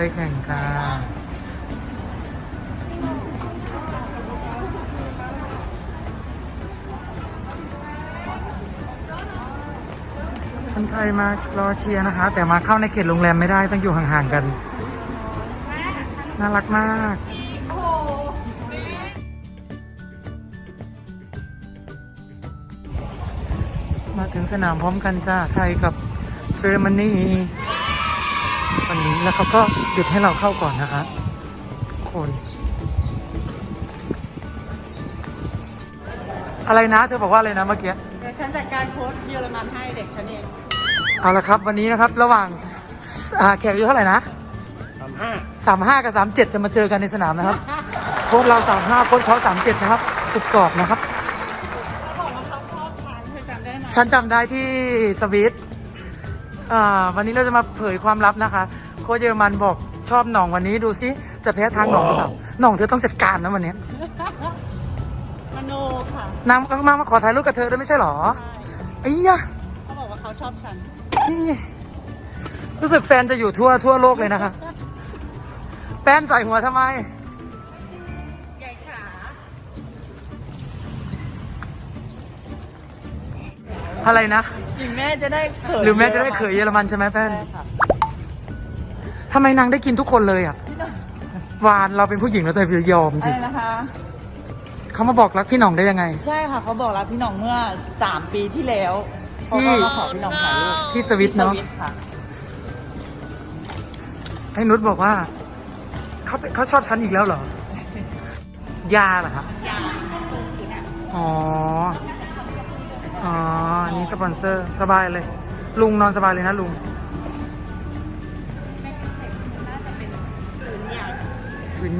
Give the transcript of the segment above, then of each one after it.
รียแข่งค่ะคนไทยมารอเชียร์นะคะ แต่มาเข้าในเขตโรงแรมไม่ได้ต้องอยู่ห่างๆกัน น่ารักมากมาถึงสนามพร้อมกันจ้าไทยกับเยอรมนี นนี้แล้วเขาก็หยุดให้เราเข้าก่อนนะคะทุกคน อะไรนะเธอบอกว่าอะไรนะเมื่อกี้เดี๋ยวฉันจัดการโค้ดเยอรมันให้เด็กฉันเองเอาละครับ วันนี้นะครับระหว่างอ่าแขกอายู่เท่าไหร่นะสามห้าสามห้ากับสามเจ็ดจะมาเจอกันในสนามนะครับโค้ชเราสามห้าโค้ชเขาสามเจ็ดนะครับกรุบกรอบนะครับเขาบอกว่าเขาชอบฉันเธอจำได้ไหมฉันจำได้ที่สวิตอ่าวันนี้เราจะมาเผยความลับนะคะ โค้ชเยอรมันบอกชอบหน่องวันนี้ดูซิจะแพ้ทางหน่องหรือเปล่าหน่องเธอต้องจัดการนะวันนี้มโนค่ะนางมามาขอถ่ายรูปกับเธอด้วยไม่ใช่หรอไอ้ยะเขาบอกว่าเขาชอบฉันนี่รู้สึกแฟนจะอยู่ทั่วทั่วโลกเลยนะคะแป้นใส่หัวทำไมใหญ่ขาอะไรนะหรือแม่จะได้เขินหรือแม่จะได้เขยเยอรมันใช่ไหมแป้นใช่ค่ะ ทำไมนางได้กินทุกคนเลยอะวานเราเป็นผู้หญิงแล้วแต่ยอมจอะริไรงนะคะ เขามาบอกรักพี่หน่องได้ยังไง ใช่ค่ะเขาบอกรักพี่หน่องเมื่อ 3 ปีที่แล้วที่ เขาก็มาขอพี่หน่องถ่ายรูปที่สวิตเนาะที่สวิตค่ะให้นุชบอกว่าเขาเป็นเขาชอบฉันอีกแล้วเหรอ ยาเหรอครับยาอ๋อ อ๋ออันนี่สปอนเซอร์สบายเลย ลุงนอนสบายเลยนะลุง วิ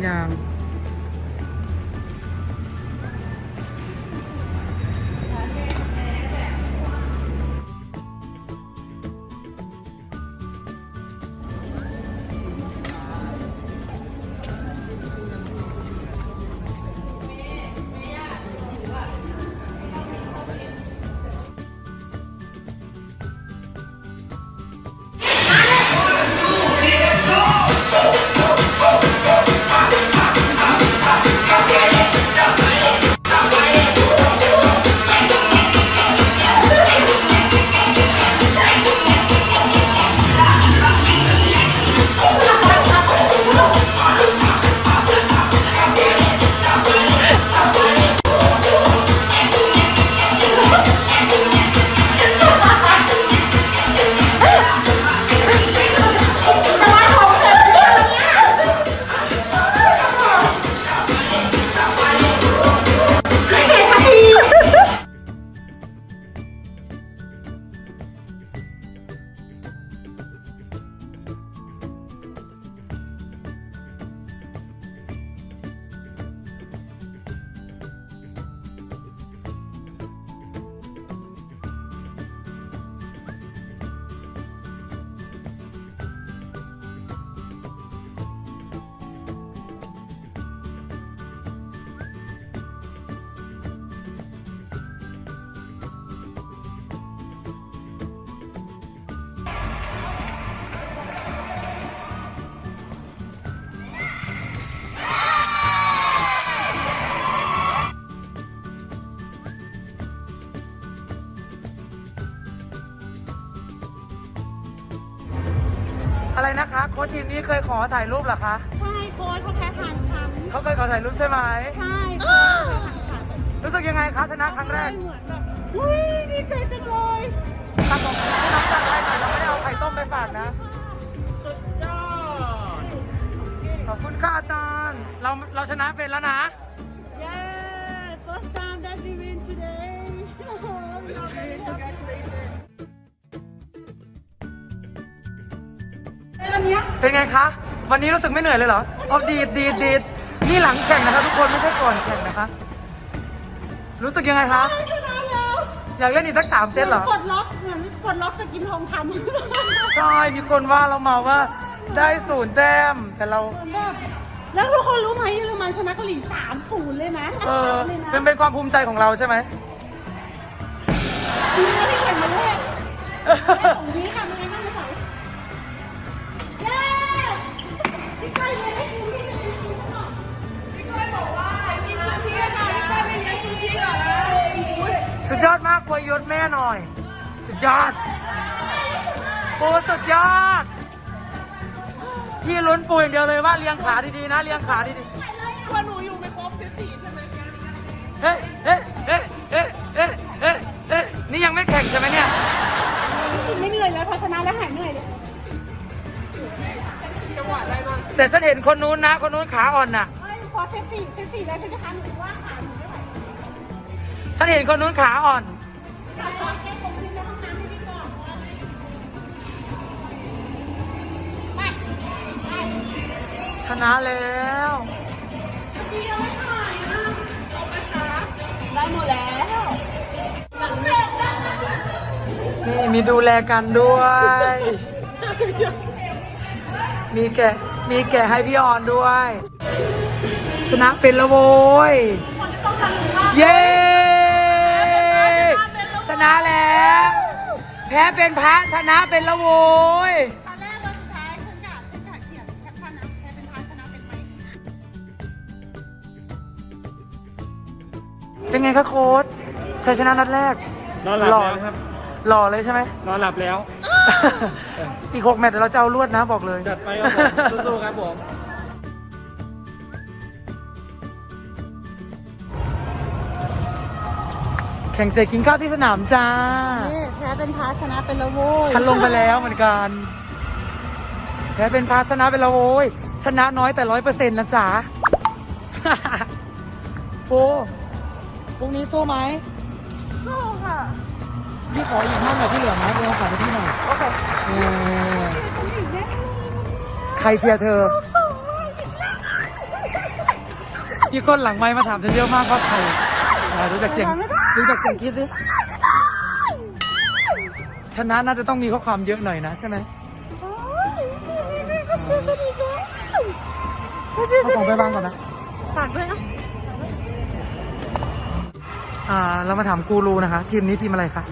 ทีมนี้เคยขอถ่ายรูปเหรอคะ ใช่โค้ดเขาแพ้ทางฉันเขาเคยขอถ่ายรูปใช่ไหม ใช่โค้ดเขาแพ้ทางฉันรู้สึกยังไงคะชนะครั้งแรกเหมือนแบบอุ้ยดีใจจังเลยถ้าบอกให้น้องจัดอะไรหน่อยเราไม่ได้เอาไข่ต้มไปฝากนะ สุดยอด ขอบคุณค่ะอาจารย์ เราเราชนะเป็นแล้วนะ เนี้ยเป็นไงคะ วันนี้รู้สึกไม่เหนื่อยเลยเหรอเอาดีดดีดดีดนี่หลังแข่งนะคะ ทุกคนไม่ใช่ก่อนแข่งนะคะ รู้สึกยังไงคะ ชนะแล้วอยากเล่นอีกสักสามเซตเหรอ ปลดล็อกเหมือนปลดล็อกสกินทองคำใช่ มีคนว่าเรามาว่าได้ศูนย์แต้ม แต่เราแล้วทุกคนรู้ไหมเยอรมันชนะเกาหลีสามศูนย์เลยนะเออ เลยนะเป็นเป็นความภูมิใจของเราใช่ไหมดีนะที่แข่งมาเลยของนี้ค่ะไม่งั้นไม่ไหว สุดยอดมากควยยศแม่หน่อย สุดยอดปูสุดยอด พี่ลุ้นปูอย่างเดียวเลยว่าเลี้ยงขาดีๆนะเลี้ยงขาดีๆว่าหนูอยู่ไม่ครบสิบสี่ใช่ไหมเฮ้ยเฮ้ แต่ฉันเห็นคนนู้นนะ คนนู้นขาอ่อนน่ะพอเซตสี่เซตสี่แล้วฉันจะทำหนูว่าขาหนูไม่ไหวฉันเห็นคนนู้นขาอ่อน แต่ตอนแค่ผมขึ้นในห้องน้ำไม่ได้ก่อนไปไปชนะแล้ว ดีเอาไว้หน่อยนะเอาไปคะได้หมดแล้วนี่มีดูแลกันด้วย มีแกะ มีแกะให้พี่ออนด้วย ชนะเป็นและโว้ยคนที่ต้องการหนูว่าเย้ชนะแล้ว แพ้เป็นพระชนะเป็นและโว้ยตอนแรกวันสุดท้ายฉันกะฉันกะเขียนแคปชั่นนะแพ้เป็นพาชนะเป็นไหมเป็นไงคะโค้ชชัยชนะนัดแรก นอนหลับหล่อแล้วครับ หล่อเลยใช่ไหมนอนหลับแล้ว อีกหกแมตช์เดี๋ยวเราจะเอาลวดนะบอกเลย จัดไปครับผมสู้ๆครับผมแข่งเสร็จกินข้าวที่สนามจ้า นี่แพ้เป็นพาชนะเป็นละโว้ยฉันลงไปแล้วเหมือนกัน แพ้เป็นพาชนะไปแล้วโว้ยชนะน้อยแต่ร้อยเปอร์เซ็นต์นะจ๊ะโอ้พรุ่งนี้สู้ไหมสู้ค่ะ พี่ขออีกห้าหน่อยที่เหลือนะเดี๋ยวขอไปที่หน่อยโอเคเออใครเชียร์เธอ พี่ก้นหลังไม้มาถามฉันเยอะมากว่าใครอ่ารู้จักเสียงรู้จักเสียงคิดสิชนะน่าจะต้องมีข้อความเยอะหน่อยนะใช่ไหมเอาของไปวางก่อนนะ ฝากด้วยนะอ่าเรามาถามกูรูนะคะ ทีมนี้ทีมอะไรคะ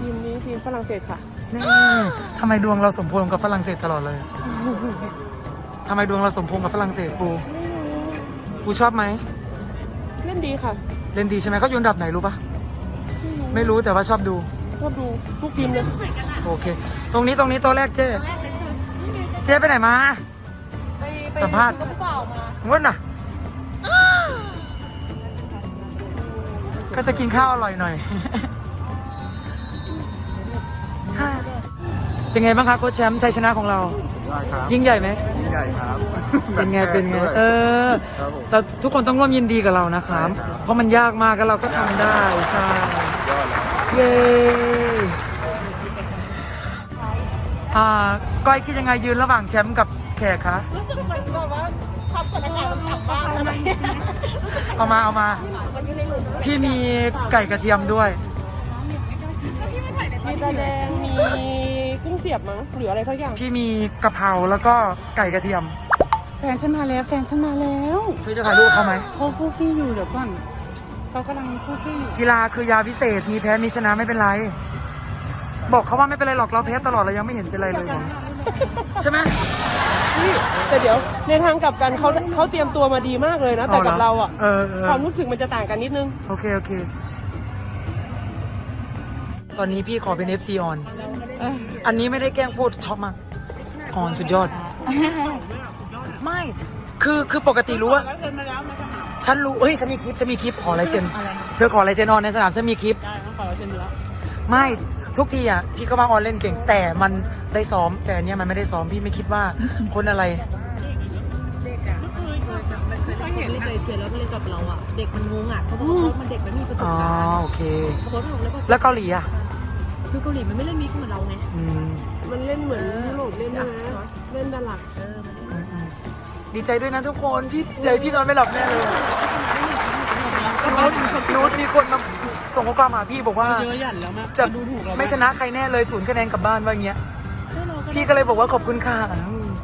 ทีมนี้ทีมฝรั่งเศสค่ะ นี่ทำไมดวงเราสมพงษ์กับฝรั่งเศสตลอดเลยทำไมดวงเราสมพงษ์กับฝรั่งเศสปู ปูชอบไหม เล่นดีค่ะ เล่นดีใช่ไหมเขาอยู่อันดับไหนรู้ปะไม่รู้แต่ว่าชอบดู ชอบดูทุกทีมเลยโอเค ตรงนี้ตรงนี้ตัวแรกเจ๊ เจ๊ไปไหนมาไปไปสัมภาษณ์กระเป๋ามางดน่ะ ก็จะกินข้าวอร่อยหน่อย เป็นไงบ้างคะโค้ชแชมป์ชัยชนะของเรา ได้ครับยิ่งใหญ่ไหม ยิ่งใหญ่ครับเป็นไง เป็นไง เออครับผมเราทุกคนต้องร่วมยินดีกับเรานะครับใช่ครับเพราะมันยากมากก็เราก็ทำได้ใช่ยอดแล้วเย้อ่าก้อยคิดยังไงยืนระหว่างแชมป์กับแขกคะรู้สึกเหมือนแบบว่าความกดอากาศมันกลับบ้านแล้วไหมเอามาเอามา มันอยู่ในหลุมพี่มีไก่กระเทียมด้วย มีตาแดงมี กุ้งเสียบมั้งหรืออะไรสักอย่างพี่มีกะเพราแล้วก็ไก่กระเทียม แฟนฉันมาแล้วแฟนฉันมาแล้วพี่จะถ่ายรูปกับเขาไหมเขาคู่ฟี่อยู่เดี๋ยวก่อนเขากำลังคู่ฟี่อยู่กีฬาคือยาพิเศษมีแพ้มีชนะไม่เป็นไร บอกเขาว่าไม่เป็นไรหรอกเราแพ้ตลอดเรายังไม่เห็นเป็นไรเลยบอกใช่ไหมนี่แต่เดี๋ยวในทางกลับกันเขาเขาเตรียมตัวมาดีมากเลยนะแต่กับเราอะเออเออความรู้สึกมันจะต่างกันนิดนึง โอเคโอเค ตอนนี้พี่ขอเป็น FC ออน อันนี้ไม่ได้แกล้งพูดชอบมากออนสุดยอด ไม่ คือคือปกติรู้ว่า ฉันรู้เฮ้ยฉันมีคลิปฉันมีคลิปขอลายเซ็นเธอขอลายเซ็นออนในสนามฉันมีคลิปได้ต้องขอเราเซ็นแล้วไม่ทุกทีอะพี่ก็ว่าออนเล่นเก่ง แต่มันได้ซ้อม แต่อันเนี้ยมันไม่ได้ซ้อมพี่ไม่คิดว่าคนอะไรเขาเล่นกับเอเชียแล้วมาเล่นกับเราอะ เด็กมันงงอะเขาบอกว่าเขามันเด็กมันไม่มีประสอ๋บอการณ์โอเคเขาบอกว่าแล้วก็แล้วเกาหลีอะ คือเกาหลีมันไม่เล่นมิกเหมือนเราไง อืมมันเล่นเหมือนยุโรปเล่นนะเล่นดาลัก เออมันอืมอืมดีใจด้วยนะทุกคนพี่ดีใจพี่นอนไม่หลับแน่เลยนูตนูตมีคนมาส่งข้อความหาพี่บอกว่าเยอะหยันแล้วมากจะดูถูกเราไม่ชนะใครแน่เลยศูนย์คะแนนกลับบ้านว่าอย่างเงี้ย พี่ก็เลยบอกว่าขอบคุณค่ะ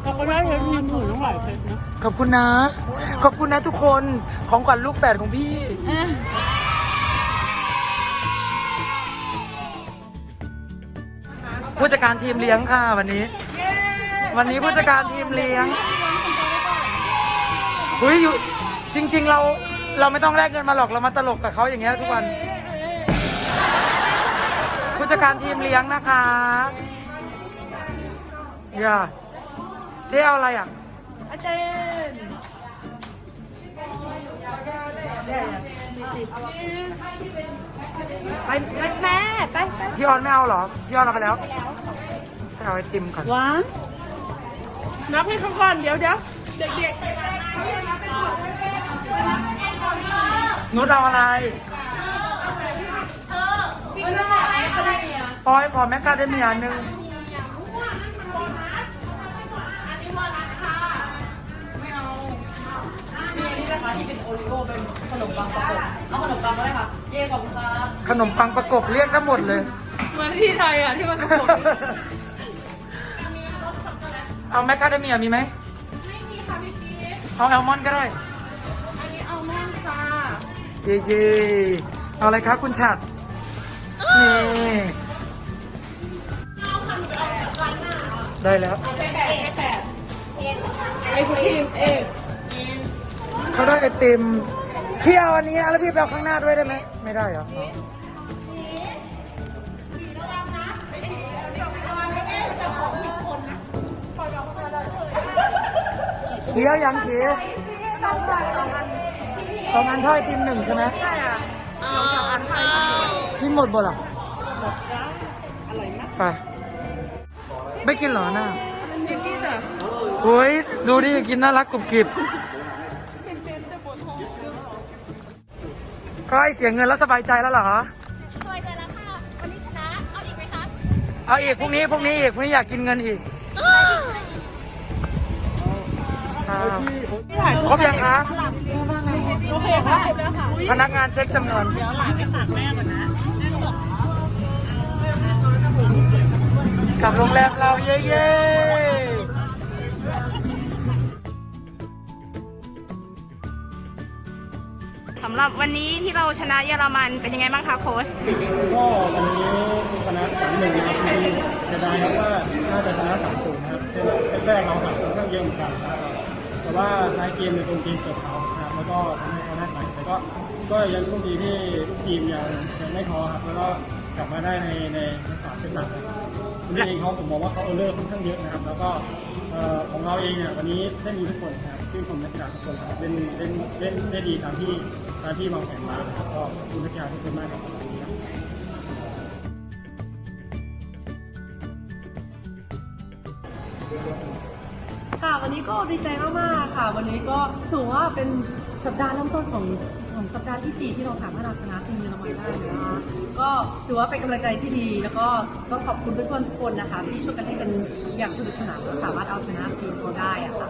เราก็ได้เทปทีมถูกทั้งหลายเทปนะขอบคุณนะ ขอบคุณนะทุกคนของขวัญลูกแฝดของพี่ ผู้จัดการทีมเลี้ยงค่ะวันนี้ วันนี้ผู้จัดการทีมเลี้ยงเฮ้ยอยู่จริง ๆ เราเราไม่ต้องแลกเงินมาหรอกเรามาตลกกับเขาอย่างเงี้ยทุกวัน ผู้จัดการทีมเลี้ยงนะคะอย่าเจ๊เอาอะไรอะอาจารย์ ไปไปแม่ไปไปพี่ออนไม่เอาเหรอ พี่ออนเอาไปแล้วไปเอาไอติมก่อน ว้านับให้เขาก่อนเดี๋ยวเดี๋ยวเด็กนุชเอาอะไรปอยขอแมคคาเดเมียหนึ่งมีอันนี้นะคะที่เป็นโอริโอเป็นขนมปังประกบ เอาขนมปังมาเลยค่ะ เย่ขอบคุณครับขนมปังประกบเรียกทั้งหมดเลย เหมือนที่ไทยอะที่มันประกบเอาแมคคาเดเมียมีไหมไม่มีค่ะพี่พีเอาแอลมอนด์ก็ได้ อันนี้แอลมอนด์ค่ะเย่เย่เอาอะไรครับคุณฉัดนี่ได้แล้วไอ้คุณทีมเองเขาได้ไอติม พี่เอาอันนี้แล้วพี่ไปเอาข้างหน้าด้วยได้ไหมไม่ได้เหรอเชียร์ยังเชียร์สองอันสองอันสองอันเท่าไอติมหนึ่งใช่ไหมใช่อะสองอันเท่าไอติมกินหมดบ่ล่ะหมดจ้าอร่อยนะไปไม่กินเหรอหน้าโอ้ยดูดิกินน่ารักกรุบกริบ ก็ให้เสียเงินแล้วสบายใจแล้วเหรอสวยใจแล้วค่ะ วันนี้ชนะ เอาอีกไหมคะเอาอีกพรุ่งนี้พรุ่งนี้อีกพรุ่งนี้อยากกินเงินอีกใช่ครบยังคะโอเคค่ะพนักงานเช็คจำนวนเดี๋ยวหลานไปฝากแม่ก่อนนะกลับโรงแรมเราเย้ สำหรับวันนี้ที่เราชนะเยอรมันเป็นยังไงบ้างคะโค้ชก็วันนี้ชนะสามหนึ่งนะครับจริงๆจะได้ครับว่าน่าจะชนะสามศูนย์นะครับเซตแรกเราหักค่อนข้างเยอะเหมือนกันนะครับแต่ว่าท้ายเกมในตรงเกมเสิร์ฟเขานะครับแล้วก็ทำให้เขาได้ไปแต่ก็ก็ยังโชคดีที่ลูกทีมยังยังไม่ท้อครับแล้วก็กลับมาได้ในในสามเซตหลังนะครับวันนี้เองเขาผมมองว่าเขาเออร์เลอร์ค่อนข้างเยอะนะครับ แล้วก็ของเราเองเนี่ยวันนี้ได้มีทุกคนนะครับชื่นชมนักกีฬาทุกคนครับเล่นเล่นเล่นได้ดีตามที่ ตามที่วางแผนมานะครับก็ขอบคุณนักกีฬาทุกคนมากครับวันนี้ครับค่ะวันนี้ก็ดีใจมากๆค่ะ วันนี้ก็ถือว่าเป็นสัปดาห์เริ่มต้นของของสัปดาห์ที่ 4 ที่เราสามารถเอาชนะทีมเยอรมันได้นะคะก็ถือว่าเป็นกำลังใจที่ดี แล้วก็ต้องขอบคุณเพื่อนๆทุกคนนะคะ ที่ช่วยกันให้กันอย่างสนุกสนานและสามารถเอาชนะทีมเขาได้อะค่ะ